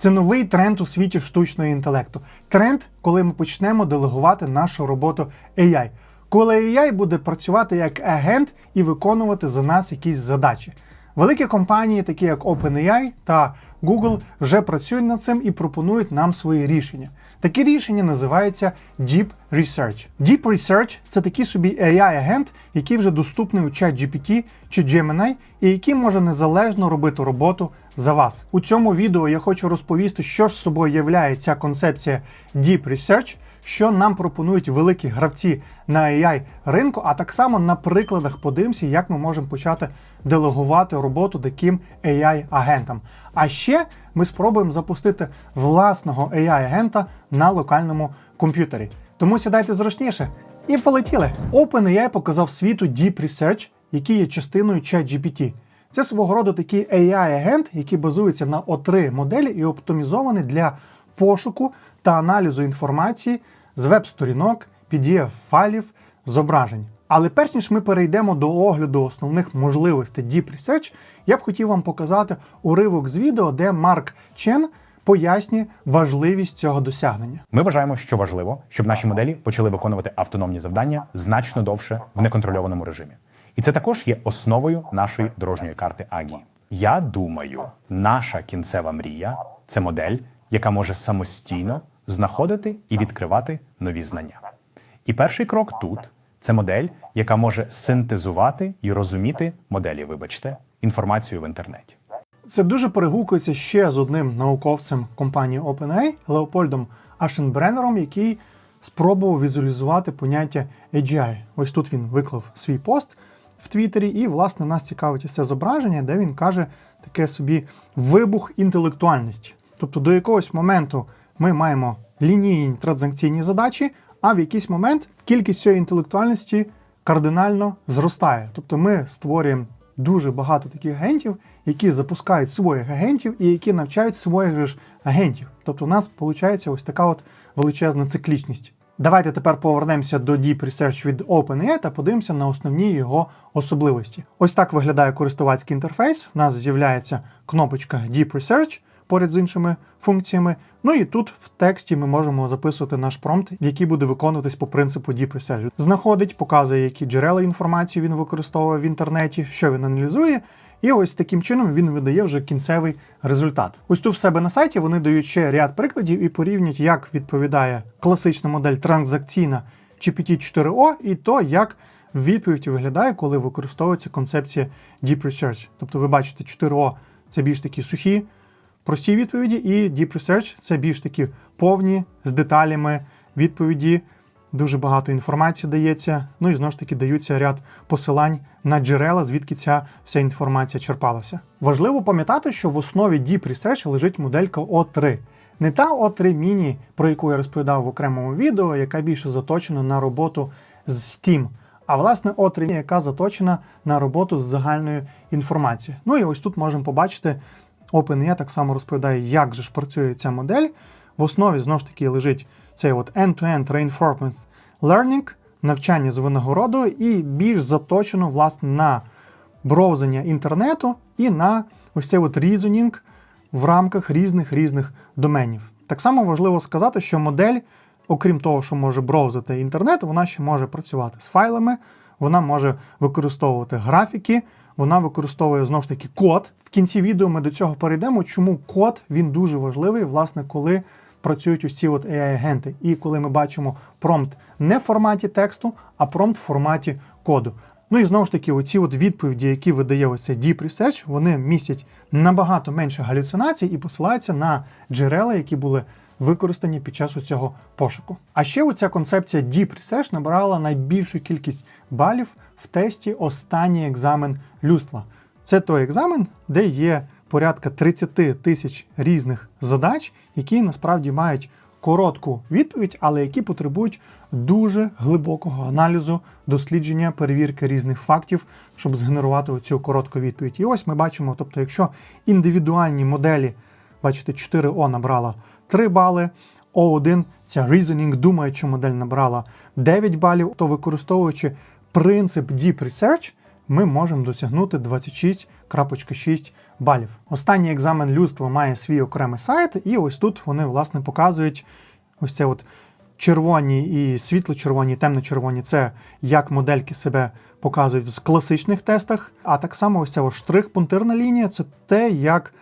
Це новий тренд у світі штучного інтелекту. Тренд, коли ми почнемо делегувати нашу роботу AI. Коли AI буде працювати як агент і виконувати за нас якісь задачі. Великі компанії, такі як OpenAI та Google, вже працюють над цим і пропонують нам свої рішення. Такі рішення називаються Deep Research. Deep Research – це такий собі AI-агент, який вже доступний у ChatGPT чи Gemini, і який може незалежно робити роботу за вас. У цьому відео я хочу розповісти, що ж собою являє ця концепція Deep Research, що нам пропонують великі гравці на AI ринку, а так само на прикладах подивимося, як ми можемо почати делегувати роботу таким AI-агентам. А ще ми спробуємо запустити власного AI-агента на локальному комп'ютері. Тому сідайте зручніше і полетіли. OpenAI показав світу Deep Research, який є частиною ChatGPT. Це свого роду такий AI-агент, який базується на O3 моделі і оптимізований для пошуку та аналізу інформації з веб-сторінок, PDF-файлів, зображень. Але перш ніж ми перейдемо до огляду основних можливостей Deep Research, я б хотів вам показати уривок з відео, де Марк Чен пояснює важливість цього досягнення. Ми вважаємо, що важливо, щоб наші моделі почали виконувати автономні завдання значно довше в неконтрольованому режимі. І це також є основою нашої дорожньої карти Агі. Я думаю, наша кінцева мрія це модель, яка може самостійно знаходити і відкривати нові знання. І перший крок тут це модель, яка може синтезувати і розуміти моделі, вибачте, інформацію в інтернеті. Це дуже перегукується ще з одним науковцем компанії OpenAI Леопольдом Ашенбреннером, який спробував візуалізувати поняття AGI. Ось тут він виклав свій пост в Твіттері, і, власне, нас цікавить це зображення, де він каже таке собі вибух інтелектуальності. Тобто до якогось моменту ми маємо лінійні транзакційні задачі, а в якийсь момент кількість цієї інтелектуальності кардинально зростає. Тобто ми створюємо дуже багато таких агентів, які запускають своїх агентів і які навчають своїх ж агентів. Тобто у нас виходить ось така от величезна циклічність. Давайте тепер повернемося до Deep Research від OpenAI та подивимося на основні його особливості. Ось так виглядає користувацький інтерфейс. У нас з'являється кнопочка Deep Research поряд з іншими функціями. Ну і тут в тексті ми можемо записувати наш промпт, який буде виконуватись по принципу Deep Research. Знаходить, показує, які джерела інформації він використовує в інтернеті, що він аналізує. І ось таким чином він видає вже кінцевий результат. Ось тут в себе на сайті вони дають ще ряд прикладів і порівнюють, як відповідає класична модель транзакційна GPT-4O і то, як відповідь виглядає, коли використовується концепція Deep Research. Тобто ви бачите, 4O це більш такі сухі, прості відповіді, і Deep Research це більш такі повні з деталями відповіді. Дуже багато інформації дається. Ну і знову ж таки даються ряд посилань на джерела, звідки ця вся інформація черпалася. Важливо пам'ятати, що в основі Deep Research лежить моделька O3. Не та O3 Mini, про яку я розповідав в окремому відео, яка більше заточена на роботу з Steam, а власне O3 Mini, яка заточена на роботу з загальною інформацією. Ну і ось тут можемо побачити, OpenAI так само розповідає, як же ж працює ця модель. В основі знову ж таки лежить цей от end-to-end reinforcement learning, навчання з винагородою, і більш заточено власне на броузення інтернету і на ось цей от reasoning в рамках різних різних доменів. Так само важливо сказати, що модель, окрім того, що може броузити інтернет, вона ще може працювати з файлами, вона може використовувати графіки, вона використовує знову ж таки код. В кінці відео ми до цього перейдемо, чому код він дуже важливий, власне, коли працюють ці от AI-агенти. І коли ми бачимо промпт не в форматі тексту, а промпт в форматі коду. Ну і знову ж таки, оці от відповіді, які видає оцей Deep Research, вони містять набагато менше галюцинацій і посилаються на джерела, які були використані під час цього пошуку. А ще оця концепція Deep Research набирала найбільшу кількість балів в тесті останній екзамен людства. Це той екзамен, де є порядка 30 тисяч різних задач, які насправді мають коротку відповідь, але які потребують дуже глибокого аналізу, дослідження, перевірки різних фактів, щоб згенерувати цю коротку відповідь. І ось ми бачимо, тобто, якщо індивідуальні моделі, бачите, 4О набрала 3 бали. О1, ця reasoning, думаюча модель набрала 9 балів, то використовуючи принцип Deep Research, ми можемо досягнути 26.6 балів. Останній екзамен людства має свій окремий сайт, і ось тут вони власне показують ось це от червоні і світло-червоні, і темно-червоні це як модельки себе показують в класичних тестах. А так само ось ця штрих-пунктирна лінія це те, як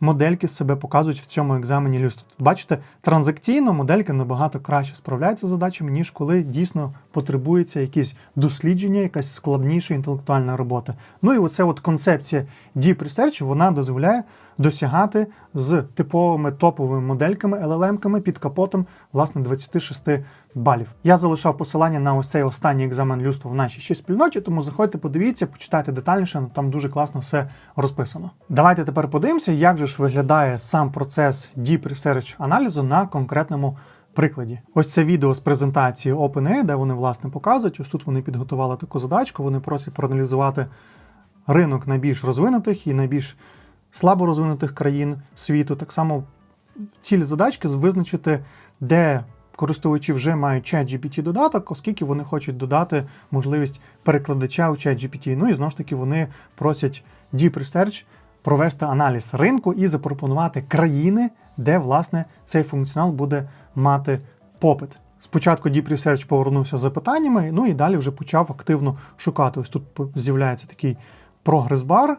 модельки себе показують в цьому екзамені люсту. Тут бачите, транзакційно модельки набагато краще справляються з задачами, ніж коли дійсно потребується якісь дослідження, якась складніша інтелектуальна робота. Ну і оце от концепція Deep Research, вона дозволяє досягати з типовими топовими модельками, LLM-ками під капотом власне 26 балів. Я залишав посилання на ось цей останній екзамен людства в нашій ще спільноті, тому заходьте, подивіться, почитайте детальніше, ну, там дуже класно все розписано. Давайте тепер подивимося, як же ж виглядає сам процес Deep Research аналізу на конкретному прикладі. Ось це відео з презентації OpenAI, де вони власне показують. Ось тут вони підготували таку задачку. Вони просять проаналізувати ринок найбільш розвинутих і найбільш слабо розвинутих країн світу. Так само ціль задачки визначити, де користувачі вже мають ChatGPT додаток, оскільки вони хочуть додати можливість перекладача у ChatGPT. Ну і знову ж таки вони просять Deep Research провести аналіз ринку і запропонувати країни, де власне цей функціонал буде мати попит. Спочатку Deep Research повернувся з запитаннями, ну і далі вже почав активно шукати. Ось тут з'являється такий прогрес-бар,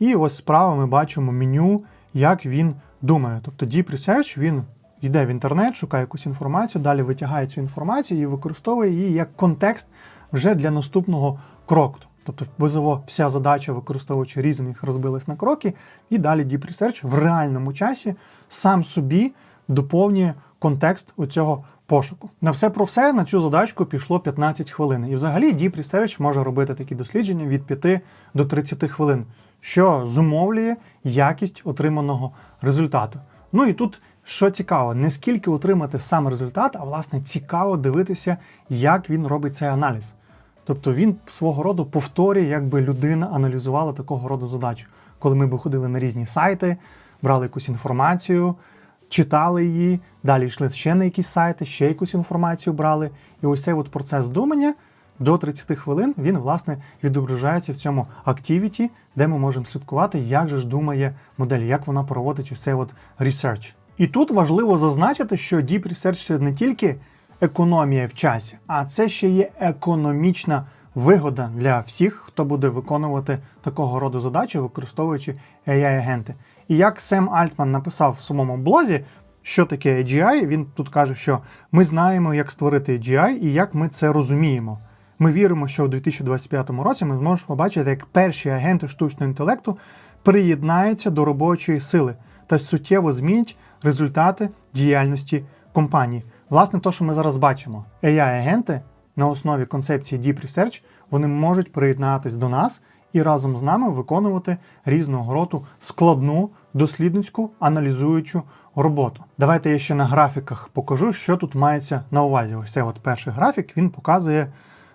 і ось справа ми бачимо меню, як він думає. Тобто Deep Research він йде в інтернет, шукає якусь інформацію, далі витягає цю інформацію і використовує її як контекст вже для наступного кроку. Тобто базово вся задача, використовуючи різних, розбилась на кроки, і далі Deep Research в реальному часі сам собі доповнює контекст у цього пошуку. На все про все на цю задачку пішло 15 хвилин. І взагалі Deep Research може робити такі дослідження від 5 до 30 хвилин, що зумовлює якість отриманого результату. Ну і тут що цікаво, не скільки отримати сам результат, а власне цікаво дивитися, як він робить цей аналіз. Тобто він свого роду повторює, якби людина аналізувала такого роду задачу. Коли ми б ходили на різні сайти, брали якусь інформацію, читали її, далі йшли ще на якісь сайти, ще якусь інформацію брали. І ось цей от процес думання до 30 хвилин він, власне, відображається в цьому активіті, де ми можемо слідкувати, як же ж думає модель, як вона проводить ось цей от research. І тут важливо зазначити, що Deep Research це не тільки економія в часі, а це ще є економічна вигода для всіх, хто буде виконувати такого роду задачі, використовуючи AI-агенти. І як Сем Альтман написав в своєму блозі, що таке AGI, він тут каже, що ми знаємо, як створити AGI і як ми це розуміємо. Ми віримо, що у 2025 році ми зможемо побачити, як перші агенти штучного інтелекту приєднаються до робочої сили та суттєво змінять результати діяльності компанії. Власне, то, що ми зараз бачимо, AI-агенти на основі концепції Deep Research, вони можуть приєднатись до нас і разом з нами виконувати різного роду складну дослідницьку аналізуючу роботу. Давайте я ще на графіках покажу, що тут мається на увазі. Ось це от перший графік він показує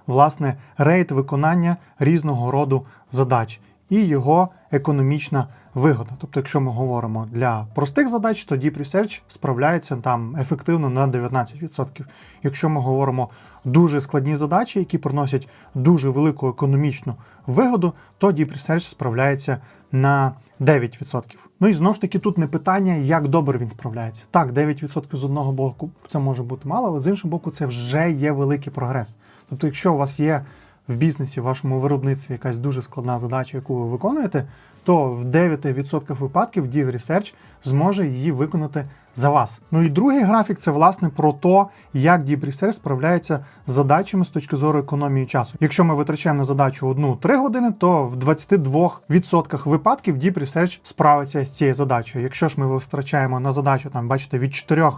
власне рейт виконання різного роду задач і його економічна вигода. Тобто, якщо ми говоримо для простих задач, то Deep Research справляється там ефективно на 19%. Якщо ми говоримо дуже складні задачі, які приносять дуже велику економічну вигоду, то Deep Research справляється на 9%. Ну і знову ж таки, тут не питання, як добре він справляється. Так, 9% з одного боку це може бути мало, але з іншого боку, це вже є великий прогрес. Тобто, якщо у вас є в бізнесі, в вашому виробництві якась дуже складна задача, яку ви виконуєте, то в 9% випадків Deep Research зможе її виконати за вас. Ну і другий графік це власне про те, як Deep Research справляється з задачами з точки зору економії часу. Якщо ми витрачаємо на задачу 1-3 години, то в 22% випадків Deep Research справиться з цією задачею. Якщо ж ми витрачаємо на задачу, там бачите, від 4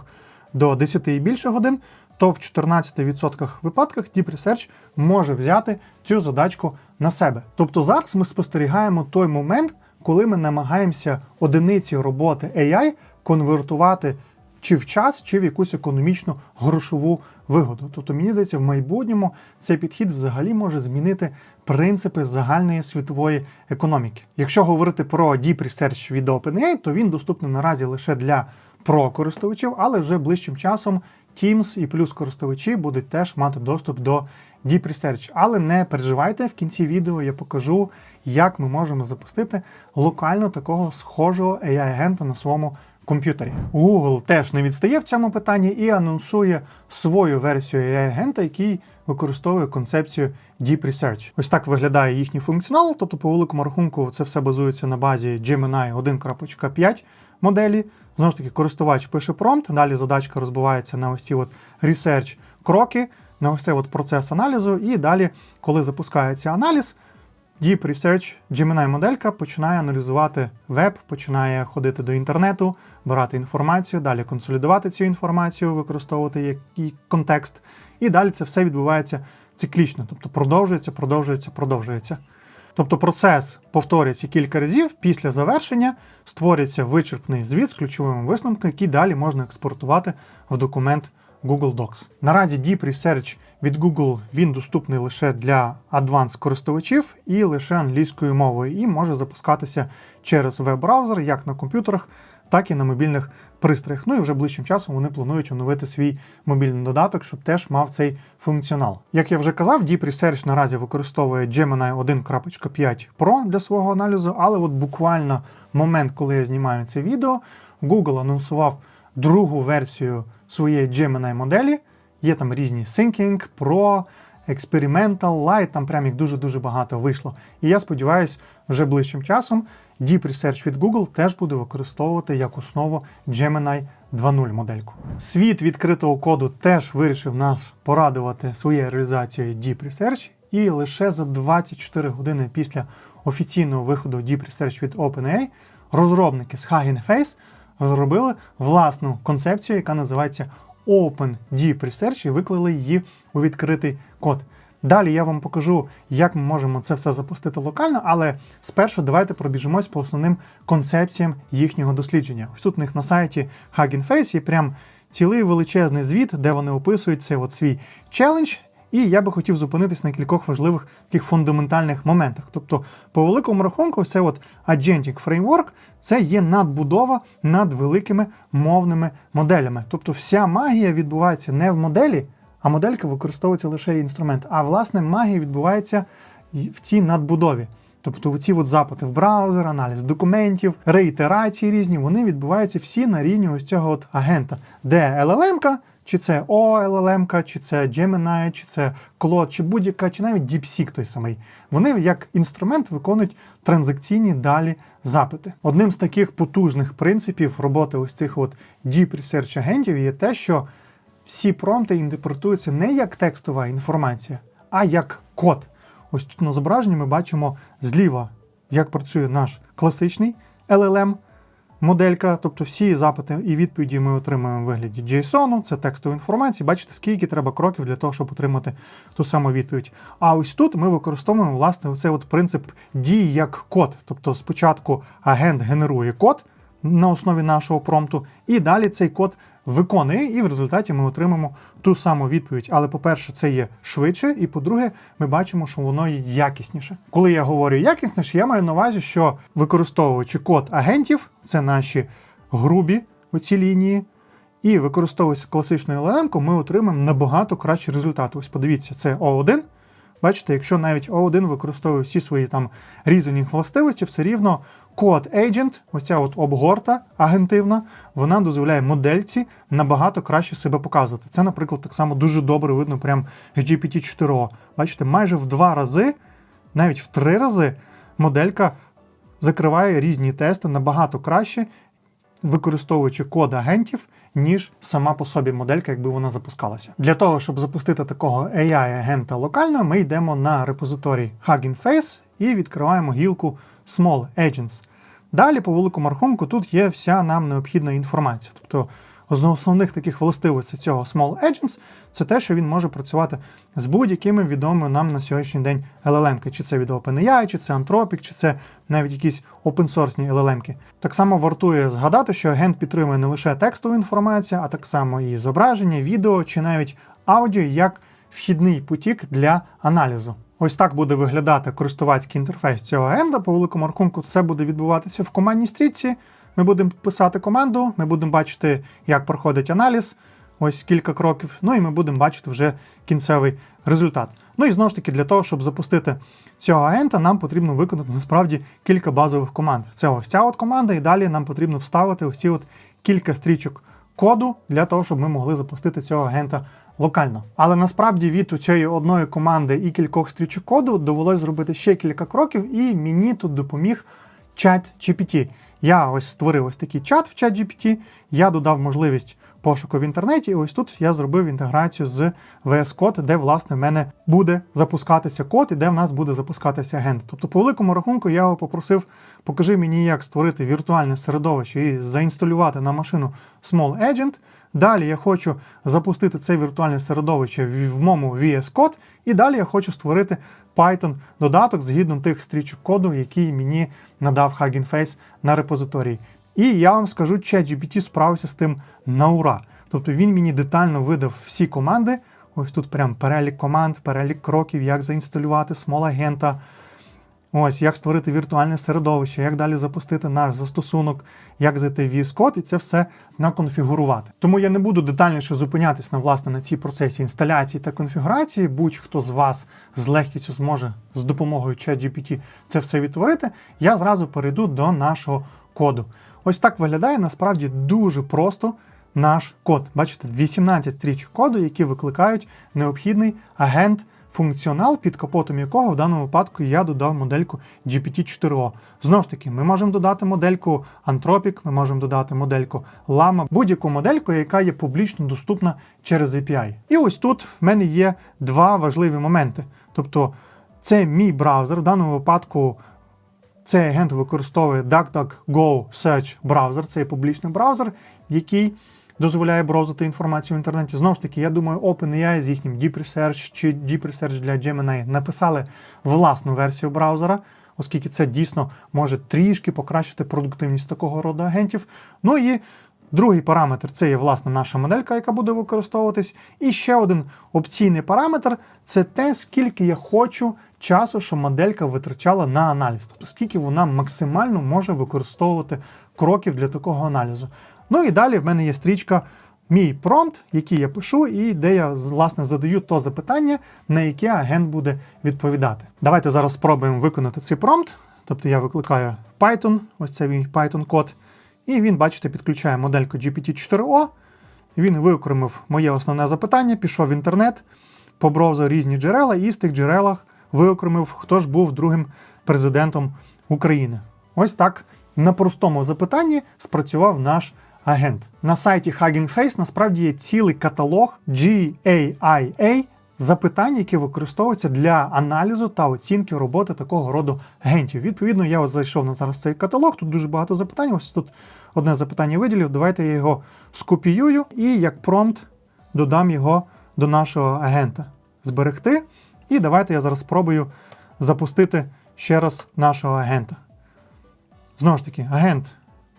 до 10 і більше годин, то в 14% випадках Deep Research може взяти цю задачку на себе. Тобто зараз ми спостерігаємо той момент, коли ми намагаємося одиниці роботи AI конвертувати чи в час, чи в якусь економічну грошову вигоду. Тобто, мені здається, в майбутньому цей підхід взагалі може змінити принципи загальної світової економіки. Якщо говорити про Deep Research від OpenAI, то він доступний наразі лише для Pro користувачів, але вже ближчим часом Teams і плюс користувачі будуть теж мати доступ до Deep Research. Але не переживайте, в кінці відео я покажу, як ми можемо запустити локально такого схожого AI-агента на своєму комп'ютері. Google теж не відстає в цьому питанні і анонсує свою версію AI-агента, який використовує концепцію Deep Research. Ось так виглядає їхній функціонал. Тобто, по великому рахунку, це все базується на базі Gemini 1.5 моделі. Знову ж таки, користувач пише промпт, далі задачка розбивається на ось ці от research кроки, на ось цей от процес аналізу, і далі, коли запускається аналіз, Deep Research Gemini моделька починає аналізувати веб, починає ходити до інтернету, брати інформацію, далі консолідувати цю інформацію, використовувати як її контекст. І далі це все відбувається циклічно, тобто продовжується, продовжується, продовжується. Тобто процес повторюється кілька разів, після завершення створюється вичерпний звіт з ключовими висновками, які далі можна експортувати в документ Google Docs. Наразі Deep Research від Google він доступний лише для Advanced користувачів і лише англійською мовою, і може запускатися через веб-браузер як на комп'ютерах, так і на мобільних пристроях. Ну і вже ближчим часом вони планують оновити свій мобільний додаток, щоб теж мав цей функціонал. Як я вже казав, Deep Research наразі використовує Gemini 1.5 Pro для свого аналізу, але от буквально момент, коли я знімаю це відео, Google анонсував другу версію своєї Gemini моделі. Є там різні Thinking, Pro, Experimental, Lite, там прям їх дуже-дуже багато вийшло. І я сподіваюся, вже ближчим часом Deep Research від Google теж буде використовувати як основу Gemini 2.0 модельку. Світ відкритого коду теж вирішив нас порадувати своєю реалізацією Deep Research, і лише за 24 години після офіційного виходу Deep Research від OpenAI розробники з Hugging Face розробили власну концепцію, яка називається Open Deep Research, і виклали її у відкритий код. Далі я вам покажу, як ми можемо це все запустити локально, але спершу давайте пробіжимось по основним концепціям їхнього дослідження. Ось тут у них на сайті Hugging Face є прям цілий величезний звіт, де вони описують цей от свій челендж. І я би хотів зупинитись на кількох важливих таких фундаментальних моментах. Тобто, по великому рахунку, це от Agentic Framework це є надбудова над великими мовними моделями. Тобто, вся магія відбувається не в моделі, а моделька використовується лише інструмент. А власне магія відбувається в цій надбудові. Тобто ці от запити в браузер, аналіз документів, реітерації різні, вони відбуваються всі на рівні ось цього от агента, де LLM, чи це OLLM, чи це Gemini, чи це Claude, чи будь-яка, чи навіть DeepSeek той самий. Вони як інструмент виконують транзакційні далі запити. Одним з таких потужних принципів роботи ось цих от Deep Research агентів є те, що всі промпти інтерпретуються не як текстова інформація, а як код. Ось тут на зображенні ми бачимо зліва, як працює наш класичний LLM моделька, тобто всі запити і відповіді ми отримаємо в вигляді JSON, це текстова інформація. Бачите, скільки треба кроків для того, щоб отримати ту саму відповідь. А ось тут ми використовуємо власне оцей от принцип дії як код. Тобто спочатку агент генерує код на основі нашого промпту, і далі цей код виконує, і в результаті ми отримаємо ту саму відповідь. Але, по-перше, це є швидше, і по-друге, ми бачимо, що воно є якісніше. Коли я говорю якісніше, я маю на увазі, що використовуючи код агентів, це наші грубі оці лінії, і використовуючи класичну LLM, ми отримаємо набагато кращі результати. Ось подивіться, це O1. Бачите, якщо навіть O1 використовує всі свої там reasoning властивості, все рівно код agent, оця от обгорта агентивна, вона дозволяє модельці набагато краще себе показувати. Це, наприклад, так само дуже добре видно прям з GPT-4. Бачите, майже в два рази, навіть в три рази, моделька закриває різні тести набагато краще, використовуючи код агентів, ніж сама по собі моделька, якби вона запускалася. Для того, щоб запустити такого AI-агента локально, ми йдемо на репозиторій Hugging Face і відкриваємо гілку Small Agents. Далі, по великому рахунку, тут є вся нам необхідна інформація. Тобто з основних таких властивостей цього Small Agents це те, що він може працювати з будь-якими відомими нам на сьогоднішній день LLM, чи це від OpenAI, чи це Anthropic, чи це навіть якісь опенсорсні LLM. Так само вартує згадати, що агент підтримує не лише текстову інформацію, а так само і зображення, відео чи навіть аудіо як вхідний потік для аналізу. Ось так буде виглядати користувацький інтерфейс цього агента. По великому рахунку, це буде відбуватися в командній стрічці. Ми будемо писати команду, ми будемо бачити, як проходить аналіз, ось кілька кроків. Ну і ми будемо бачити вже кінцевий результат. Ну і знову ж таки, для того, щоб запустити цього агента, нам потрібно виконати насправді кілька базових команд. Це ось ця от команда, і далі нам потрібно вставити ось ці от кілька стрічок коду для того, щоб ми могли запустити цього агента локально. Але насправді від цієї одної команди і кількох стрічок коду довелось зробити ще кілька кроків, і мені тут допоміг чат GPT. Я ось створив ось такий чат в чат GPT, я додав можливість пошуку в інтернеті, і ось тут я зробив інтеграцію з VS Code, де власне в мене буде запускатися код і де в нас буде запускатися агент. Тобто, по великому рахунку, я його попросив, покажи мені, як створити віртуальне середовище і заінсталювати на машину Small Agent. Далі я хочу запустити це віртуальне середовище в моєму VS Code, і далі я хочу створити Python додаток згідно тих стрічок коду, який мені надав Hugging Face на репозиторії. І я вам скажу, ChatGPT справився з тим на ура. Тобто він мені детально видав всі команди. Ось тут прям перелік команд, перелік кроків, як заінсталювати смол агента. Ось як створити віртуальне середовище, як далі запустити наш застосунок, як зайти в VS Code і це все наконфігурувати. Тому я не буду детальніше зупинятись на власне на цій процесі інсталяції та конфігурації. Будь-хто з вас з легкістю зможе з допомогою ChatGPT це все відтворити. Я зразу перейду до нашого коду. Ось так виглядає насправді дуже просто наш код. Бачите, 18 стрічок коду, які викликають необхідний агент функціонал, під капотом якого в даному випадку я додав модельку GPT-4o. Знову ж таки, ми можемо додати модельку Anthropic, ми можемо додати модельку Llama, будь-яку модельку, яка є публічно доступна через API. І ось тут в мене є два важливі моменти. Тобто, це мій браузер, в даному випадку. Цей агент використовує DuckDuckGo Search браузер, це є публічний браузер, який дозволяє брowsити інформацію в інтернеті. Знову ж таки, я думаю, OpenAI з їхнім Deep Research чи Deep Research для Gemini написали власну версію браузера, оскільки це дійсно може трішки покращити продуктивність такого роду агентів. Ну і Другий параметр це є власне наша моделька, яка буде використовуватись. І ще один опційний параметр це те, скільки я хочу часу, щоб моделька витрачала на аналіз, тобто скільки вона максимально може використовувати кроків для такого аналізу. Ну і далі в мене є стрічка мій промпт, який я пишу, і де я власне задаю то запитання, на яке агент буде відповідати. Давайте зараз спробуємо виконати цей промпт. Тобто я викликаю Python, ось це мій Python код. І він, бачите, підключає модельку GPT-4o. Він виокремив моє основне запитання, пішов в інтернет, побровзав різні джерела, і з тих джерелах виокремив, хто ж був другим президентом України. Ось так на простому запитанні спрацював наш агент. На сайті Hugging Face насправді є цілий каталог GAIA запитань, які використовуються для аналізу та оцінки роботи такого роду агентів. Відповідно, я ось зайшов на зараз цей каталог. Тут дуже багато запитань. Ось тут одне запитання виділив. Давайте я його скопіюю і як промпт додам його до нашого агента. Зберегти. І давайте я зараз спробую запустити ще раз нашого агента. Знову ж таки, агент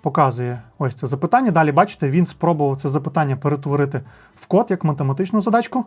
показує ось це запитання. Далі, бачите, він спробував це запитання перетворити в код як математичну задачку.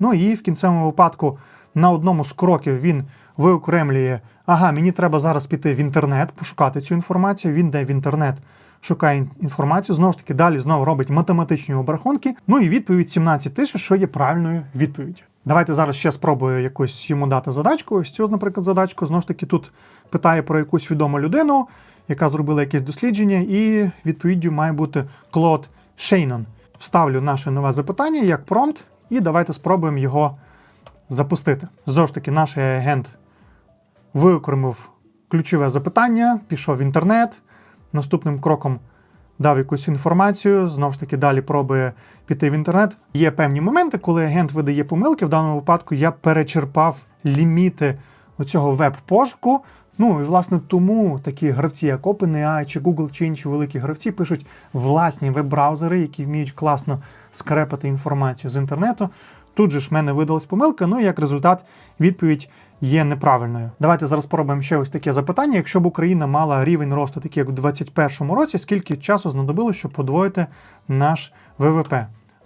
Ну і в кінцевому випадку на одному з кроків він виокремлює, ага, мені треба зараз піти в інтернет, пошукати цю інформацію. Він йде в інтернет, шукає інформацію. Знову ж таки, далі знову робить математичні обрахунки. Ну і відповідь 17 тисяч, що є правильною відповіддю. Давайте зараз ще спробую якусь йому дати задачку. Ось цю, наприклад, задачку. Знову ж таки, тут питає про якусь відому людину, яка зробила якесь дослідження, і відповіддю має бути Клод Шейнон. Вставлю наше нове запитання як промпт, і давайте спробуємо його запустити. Знову ж таки, наш агент виокремив ключове запитання, пішов в інтернет. Наступним кроком дав якусь інформацію, знову ж таки, далі пробує піти в інтернет. Є певні моменти, коли агент видає помилки. В даному випадку я перечерпав ліміти оцього веб-пошуку. Ну і власне тому такі гравці, як OpenAI чи Google чи інші великі гравці, пишуть власні веб-браузери, які вміють класно скрепити інформацію з інтернету. Тут же ж в мене видалась помилка, ну і як результат відповідь є неправильною. Давайте зараз спробуємо ще ось таке запитання. Якщо б Україна мала рівень росту, такий як у 2021 році, скільки часу знадобилося, щоб подвоїти наш ВВП?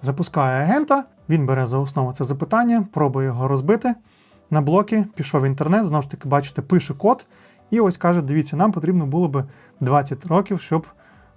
Запускаю агента, він бере за основу це запитання, пробує його розбити на блоки, пішов в інтернет, знову ж таки, бачите, пише код, і ось каже: дивіться, нам потрібно було би 20 років, щоб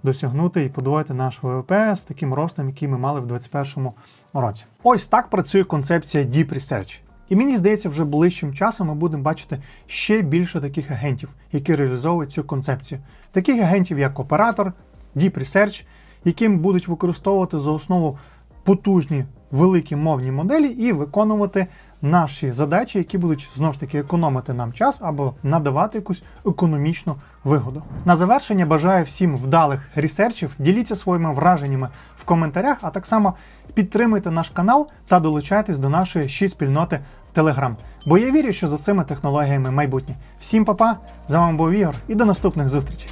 досягнути і подвоїти наш ВВП з таким ростом, який ми мали в 2021 році. Ось так працює концепція Deep Research. І мені здається, вже ближчим часом ми будемо бачити ще більше таких агентів, які реалізовують цю концепцію. Таких агентів, як оператор, Deep Research, яким будуть використовувати за основу потужні великі мовні моделі і виконувати наші задачі, які будуть знову ж таки економити нам час або надавати якусь економічну вигоду. На завершення бажаю всім вдалих ресерчів. Діліться своїми враженнями в коментарях, а так само підтримуйте наш канал та долучайтесь до нашої ще спільноти в Телеграм. Бо я вірю, що за цими технологіями майбутнє. Всім па-па, з вами був Ігор і до наступних зустрічей.